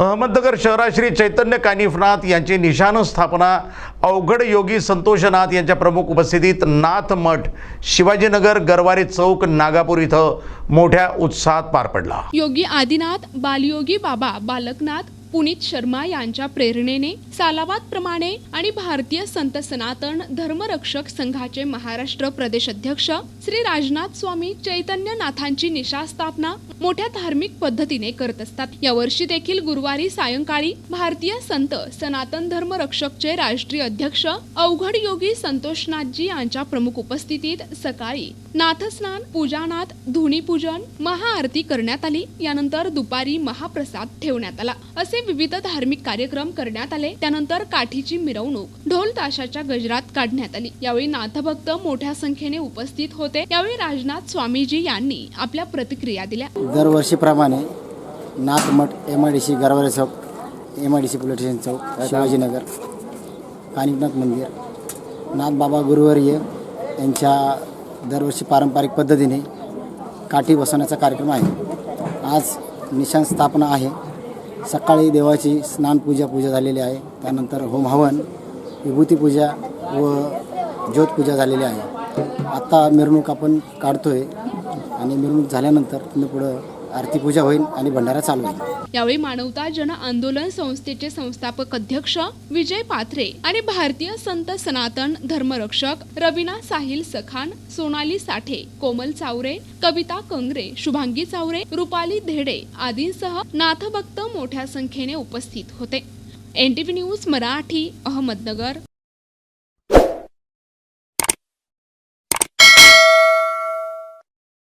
अहमदनगर शहरात श्री चैतन्य कानिफनाथ यांची निशान स्थापना अवघड योगी संतोषनाथ यांच्या प्रमुख उपस्थितीत नाथ मठ शिवाजीनगर गरवारे चौक नागापूर इथं मोठ्या उत्साहात पार पडला. योगी आदिनाथ बालयोगी बाबा बालकनाथ पुनीत शर्मा यांच्या प्रेरणेने सालावाद प्रमाणे आणि भारतीय संत सनातन धर्मरक्षक संघाचे महाराष्ट्र प्रदेश अध्यक्ष श्री राजनाथ स्वामी चैतन्य नाथांची निशा स्थापना मोठ्या धार्मिक पद्धतीने करत असतात. यावर्षी देखील गुरुवारी सायंकाळी भारतीय संत सनातन धर्मरक्षकचे राष्ट्रीय अध्यक्ष अवघड योगी संतोषनाथजी यांच्या प्रमुख उपस्थितीत सकाळी नाथस्नान पूजानाथ धुनीपूजन महाआरती करण्यात आली. यानंतर दुपारी महाप्रसाद ठेवण्यात आला. असे विविध धार्मिक कार्यक्रम करण्यात आले. त्यानंतर काठीची मिरवणूक ढोल ताशाच्या गजरात काढण्यात आली. यावेळी नाथभक्त मोठ्या संख्येने उपस्थित होते. यावेळी राजनाथ स्वामीजी यांनी आपल्या प्रतिक्रिया दिल्या. दरवर्षीप्रमाणे नाथमठ M I D C Garware Chowk M I D C station चौक शिवाजीनगर कानिकनाथ मंदिर नाथबाबा गुरुवर्य यांच्या दरवर्षी पारंपरिक पद्धतीने काठी बसवण्याचा कार्यक्रम आहे. आज निशाण स्थापना आहे. सकाळी देवाची स्नानपूजा पूजा झालेली आहे. त्यानंतर होम हवन विभूतीपूजा व ज्योतपूजा झालेली आहे. आत्ता मिरवणूक आपण काढतो आहे आणि मिरवणूक झाल्यानंतर पुढं आरती पूजा होईल आणि भंडारा चालू होईल. यावेळी मानवता जन आंदोलन संस्थेचे संस्थापक अध्यक्ष विजय पाथरे आणि भारतीय संत सनातन धर्मरक्षक रविना साहिल सखान सोनाली साठे कोमल चावरे कविता कंगरे शुभांगी चावरे रुपाली धेडे आदींसह नाथभक्त मोठ्या संख्येने उपस्थित होते. NTV news Marathi Ahmednagar.